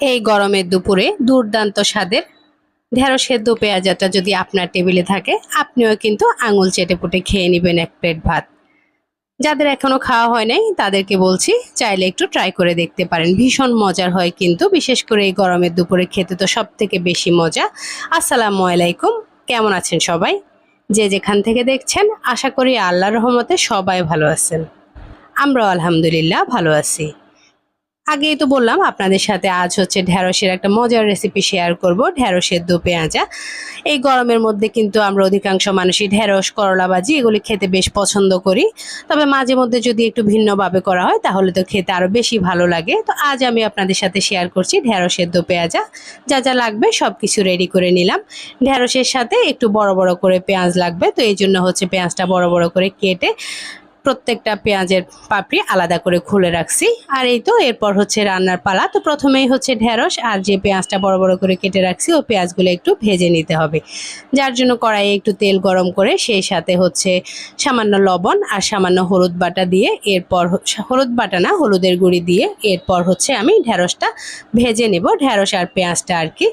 এই গরমের দুপুরে দুর্দান্ত স্বাদের ঢেঁড়স সেদ্ধ পেঁয়াজাটা যদি আপনার টেবিলে থাকে, আপনিও কিন্তু আঙুল চেটে পুটে খেয়ে নেবেন এক প্লেট ভাত। যাদের এখনও খাওয়া হয় নাই, তাদেরকে বলছি, চাইলে একটু ট্রাই করে দেখতে পারেন। ভীষণ মজার হয় কিন্তু, বিশেষ করে এই গরমের দুপুরে খেতে তো সব থেকে বেশি মজা। আসসালামু আলাইকুম, কেমন আছেন সবাই? যে যেখান থেকে দেখছেন, আশা করি আল্লাহর রহমতে সবাই ভালো আছেন। আমরাও আলহামদুলিল্লাহ ভালো আছি। আগেই তো বললাম, আপনাদের সাথে আজ হচ্ছে ঢ্যাঁড়সের একটা মজার রেসিপি শেয়ার করব ঢ্যাঁড়সের দো পেঁয়াজা। এই গরমের মধ্যে কিন্তু আমরা অধিকাংশ মানুষই ঢ্যাঁড়স করলা, ভাজি এগুলি খেতে বেশ পছন্দ করি। তবে মাঝে মধ্যে যদি একটু ভিন্নভাবে করা হয়, তাহলে তো খেতে আরও বেশি ভালো লাগে। তো আজ আমি আপনাদের সাথে শেয়ার করছি ঢ্যাঁড়সের দো পেঁয়াজা। যা যা লাগবে সব কিছু রেডি করে নিলাম। ঢ্যাঁড়সের সাথে একটু বড় বড় করে পেঁয়াজ লাগবে, তো এই জন্য হচ্ছে পেঁয়াজটা বড় বড় করে কেটে প্রত্যেকটা পেঁয়াজের পাপড়ি আলাদা করে খুলে রাখছি। আর এই তো, এরপর হচ্ছে রান্নার পালা। তো প্রথমেই হচ্ছে ঢেঁড়স, আর যে পেঁয়াজটা বড় বড় করে কেটে রাখছি ও পেঁয়াজগুলো একটু ভেজে নিতে হবে। যার জন্য কড়াইয়ে একটু তেল গরম করে, সেই সাথে হচ্ছে সামান্য লবণ আর সামান্য হলুদ বাটা দিয়ে, এরপর হলুদ বাটা না, হলুদের গুঁড়ি দিয়ে, এরপর হচ্ছে আমি ঢেঁড়সটা ভেজে নেব। ঢেঁড়স আর পেঁয়াজটা আর কি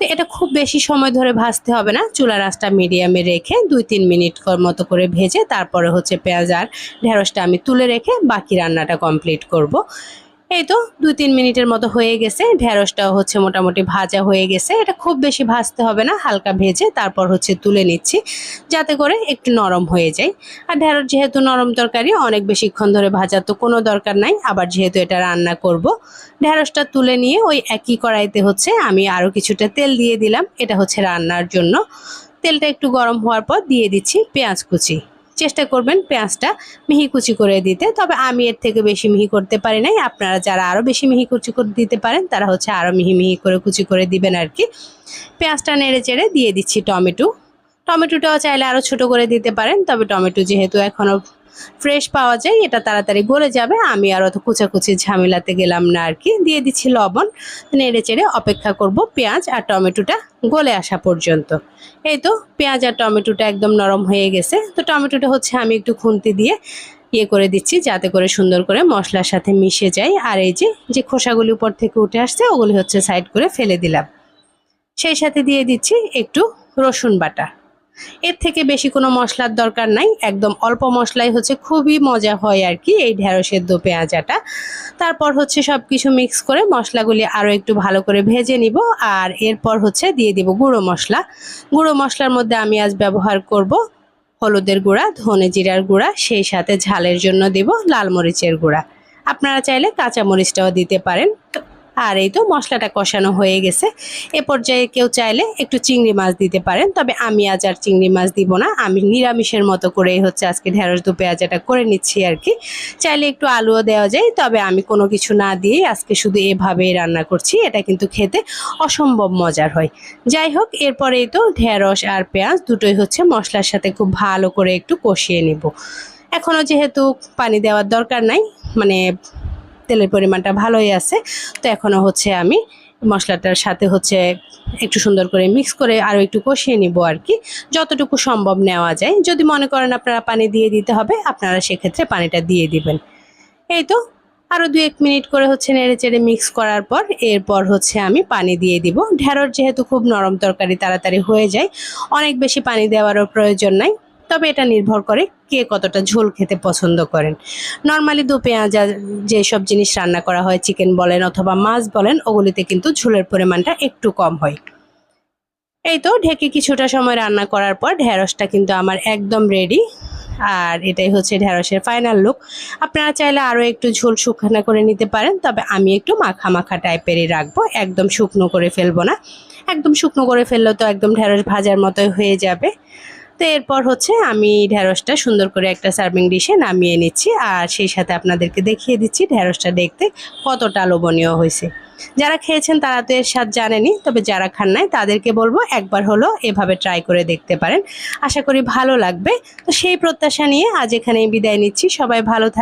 তো এটা খুব বেশি সময় ধরে ভাজতে হবে না চুলা আঁচটা মিডিয়ামে রেখে দুই তিন মিনিট মতো করে ভেজে তারপরে হচ্ছে পেঁয়াজ আর ঢেঁড়সটা আমি তুলে রেখে বাকি রান্নাটা কমপ্লিট করব। এই তো দুই তিন মিনিটের মতো হয়ে গেছে। ঢেঁড়সটাও হচ্ছে মোটামুটি ভাজা হয়ে গেছে। এটা খুব বেশি ভাজতে হবে না, হালকা ভেজে তারপর হচ্ছে তুলে নিচ্ছি, যাতে করে একটু নরম হয়ে যায়। আর ঢেঁড়স যেহেতু নরম তরকারি, অনেক বেশিক্ষণ ধরে ভাজা তো কোনো দরকার নাই। আবার যেহেতু এটা রান্না করব, ঢেঁড়সটা তুলে নিয়ে ওই একই কড়াইতে হচ্ছে আমি আরও কিছুটা তেল দিয়ে দিলাম। এটা হচ্ছে রান্নার জন্য। তেলটা একটু গরম হওয়ার পর দিয়ে দিচ্ছি পেঁয়াজ কুচি। চেষ্টা করবেন পেঁয়াজটা মিহি কুচি করে দিতে। তবে আমি এর থেকে বেশি মিহি করতে পারি নাই। আপনারা যারা আরও বেশি মিহি কুচি করে দিতে পারেন, তারা হচ্ছে আরও মিহি মিহি করে কুচি করে দিবেন আর কি। পেঁয়াজটা নেড়ে চেড়ে দিয়ে দিচ্ছি টমেটো। টমেটোটাও চাইলে আরও ছোট করে দিতে পারেন, তবে টমেটো যেহেতু এখনও ফ্রেশ পাওয়া যায়, এটা তাড়াতাড়ি গলে যাবে। আমি আর অত কুচাকুচি ঝামেলাতে গেলাম না আর কি। দিয়ে দিচ্ছি লবণ, নেড়ে চেড়ে অপেক্ষা করব পেঁয়াজ আর টমেটোটা গলে আসা পর্যন্ত। এই তো পেঁয়াজ আর টমেটোটা একদম নরম হয়ে গেছে। তো টমেটোটা হচ্ছে আমি একটু খুন্তি দিয়ে ইয়ে করে দিচ্ছি, যাতে করে সুন্দর করে মশলার সাথে মিশে যায়। আর এই যে যে খোসাগুলি উপর থেকে উঠে আসছে, ওগুলি হচ্ছে সাইড করে ফেলে দিলাম। সেই সাথে দিয়ে দিচ্ছি একটু রসুন বাটা। এর থেকে বেশি কোনো মশলার দরকার নাই। একদম অল্প মশলাই হচ্ছে খুবই মজা হয় আর কি এই ঢেঁড়সের দো পেঁয়াজাটা। তারপর হচ্ছে সব কিছু মিক্স করে মশলাগুলি আরও একটু ভালো করে ভেজে নিব আর এরপর হচ্ছে দিয়ে দিব গুঁড়ো মশলা। গুঁড়ো মশলার মধ্যে আমি আজ ব্যবহার করব হলুদের গুঁড়া, ধনে জিরার গুঁড়া, সেই সাথে ঝালের জন্য দেব লাল মরিচের গুঁড়া। আপনারা চাইলে কাঁচা মরিচটাও দিতে পারেন। আর এই তো মশলাটা কষানো হয়ে গেছে। এ পর্যায়ে কেউ চাইলে একটু চিংড়ি মাছ দিতে পারেন, তবে আমি আজ আর চিংড়ি মাছ দিব না। আমি নিরামিষের মতো করেই হচ্ছে আজকে ঢেঁড়স দু পেঁয়াজাটা করে নিচ্ছি আর কি। চাইলে একটু আলুও দেওয়া যায়, তবে আমি কোনো কিছু না দিয়েই আজকে শুধু এভাবেই রান্না করছি। এটা কিন্তু খেতে অসম্ভব মজার হয়। যাই হোক, এরপরেই তো ঢেঁড়স আর পেঁয়াজ দুটোই হচ্ছে মশলার সাথে খুব ভালো করে একটু কষিয়ে নেব। এখনও যেহেতু পানি দেওয়ার দরকার নাই মানে তেলের পরিমাণটা ভালোই আছে। তো এখনও হচ্ছে আমি মশলাটার সাথে হচ্ছে একটু সুন্দর করে মিক্স করে আরও একটু কষিয়ে নিব আর কি। যতটুকু সম্ভব নেওয়া যায়। যদি মনে করেন আপনারা পানি দিয়ে দিতে হবে, আপনারা সেক্ষেত্রে পানিটা দিয়ে দিবেন। এই তো আরও দু এক মিনিট করে হচ্ছে নেড়ে চেড়ে মিক্স করার পর এরপর হচ্ছে আমি পানি দিয়ে দিব। ঢেঁড়স যেহেতু খুব নরম তরকারি তাড়াতাড়ি হয়ে যায়, অনেক বেশি পানি দেওয়ারও প্রয়োজন নাই। তবে এটা নির্ভর করে কে কতটা ঝোল খেতে পছন্দ করেন। নর্মালি দু পেঁয়াজা যেসব জিনিস রান্না করা হয় চিকেন বলেন অথবা মাছ বলেন, ওগুলিতে কিন্তু ঝোলের পরিমাণটা একটু কম হয়। এই তো ঢেকে কিছুটা সময় রান্না করার পর ঢেঁড়সটা কিন্তু আমার একদম রেডি আর এটাই হচ্ছে ঢেঁড়সের ফাইনাল লুক আপনারা চাইলে আরও একটু ঝোল শুকনা করে নিতে পারেন, তবে আমি একটু মাখা মাখা টাইপেরই রাখব। একদম শুকনো করে ফেলব না। একদম শুকনো করে ফেললে তো একদম ঢেঁড়স ভাজার মতোই হয়ে যাবে। তো এরপর হচ্ছে আমি ঢেঁড়সটা সুন্দর করে একটা সার্ভিং ডিশে নামিয়ে নিচ্ছি আর সেই সাথে আপনাদেরকে দেখিয়ে দিচ্ছি ঢ্যাঁড়সটা দেখতে কতটা লোভনীয় হয়েছে। যারা খেয়েছেন তারা তো এর স্বাদ জানেনি তবে যারা খান নাই তাদেরকে বলব একবার হলো এভাবে ট্রাই করে দেখতে পারেন। আশা করি ভালো লাগবে। তো সেই প্রত্যাশা নিয়ে আজ এখানেই বিদায় নিচ্ছি। সবাই ভালো থাকবে